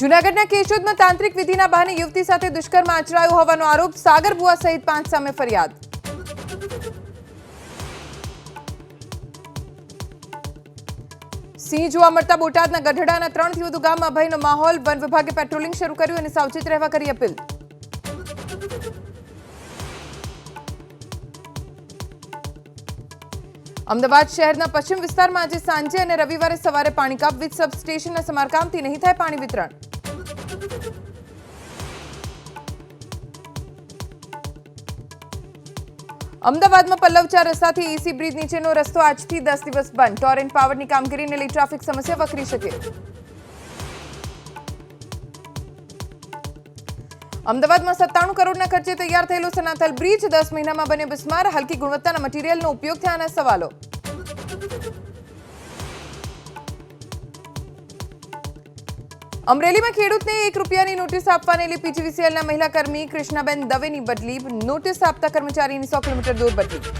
જૂનાગઢના કેશોદમાં તાંત્રિક વિધિના બહાને યુવતી સાથે દુષ્કર્મ આચરાયો હોવાનો આરોપ સાગર સહિત પાંચ સામે ફરિયાદ. સિંહ જોવા મળતા બોટાદના ગઢડાના ત્રણથી વધુ ગામમાં ભયનો માહોલ. વન વિભાગે પેટ્રોલિંગ શરૂ કર્યું અને સાવચેત રહેવા કરી અપીલ. અમદાવાદ શહેરના પશ્ચિમ વિસ્તારમાં આજે સાંજે અને રવિવારે સવારે પાણી કાપ વીજ સબસ્ટેશનના સમારકામથી નહીં થાય પાણી વિતરણ. અમદાવાદમાં પલ્લવચા રસ્તાથી ઈસી બ્રિજ નીચેનો રસ્તો આજથી દસ દિવસ બંધ. ટોરેન્ટ પાવરની કામગીરીને લઈ ટ્રાફિક સમસ્યા વકરી શકે. અમદાવાદમાં સત્તાણું કરોડના ખર્ચે તૈયાર થયેલો સનાથલ બ્રિજ દસ મહિનામાં બને બિસ્માર. હલકી ગુણવત્તાના મટીરીયલનો ઉપયોગ થયાના સવાલો. અમરેલીમાં ખેડૂતને એક રૂપિયાની નોટિસ આપવાને લઈ પીજીવીસીએલના મહિલા કર્મી કૃષ્ણાબેન દવેની બદલી. નોટિસ આપતા કર્મચારીની સો કિલોમીટર દૂર બદલી.